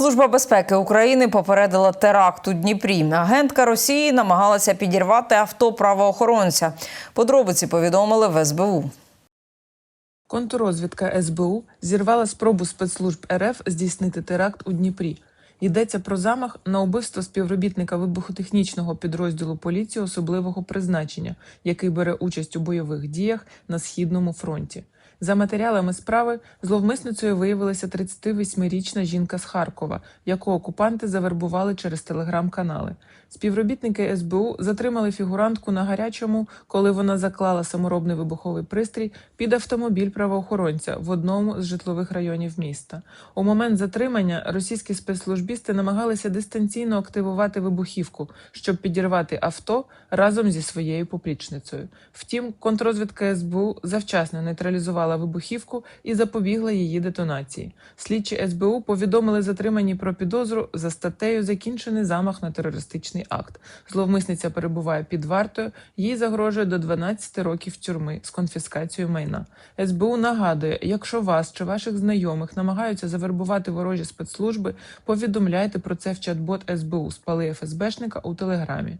Служба безпеки України попередила теракт у Дніпрі. Агентка Росії намагалася підірвати авто правоохоронця. Подробиці повідомили в СБУ. Контррозвідка СБУ зірвала спробу спецслужб РФ здійснити теракт у Дніпрі. Йдеться про замах на убивство співробітника вибухотехнічного підрозділу поліції особливого призначення, який бере участь у бойових діях на східному фронті. За матеріалами справи зловмисницею виявилася 38-річна жінка з Харкова, яку окупанти завербували через телеграм-канали. Співробітники СБУ затримали фігурантку на гарячому, коли вона заклала саморобний вибуховий пристрій під автомобіль правоохоронця в одному з житлових районів міста. У момент затримання російські спецслужбісти намагалися дистанційно активувати вибухівку, щоб підірвати авто разом зі своєю поплічницею. Втім, контррозвідка СБУ завчасно нейтралізувала вибухівку і запобігла її детонації. Слідчі СБУ повідомили затримані про підозру за статтею Закінчений замах на терористичний акт. Зловмисниця перебуває під вартою, їй загрожує до 12 років тюрми з конфіскацією майна. СБУ нагадує, якщо вас чи ваших знайомих намагаються завербувати ворожі спецслужби, повідомляйте про це в чат-бот СБУ спали ФСБшника у телеграмі.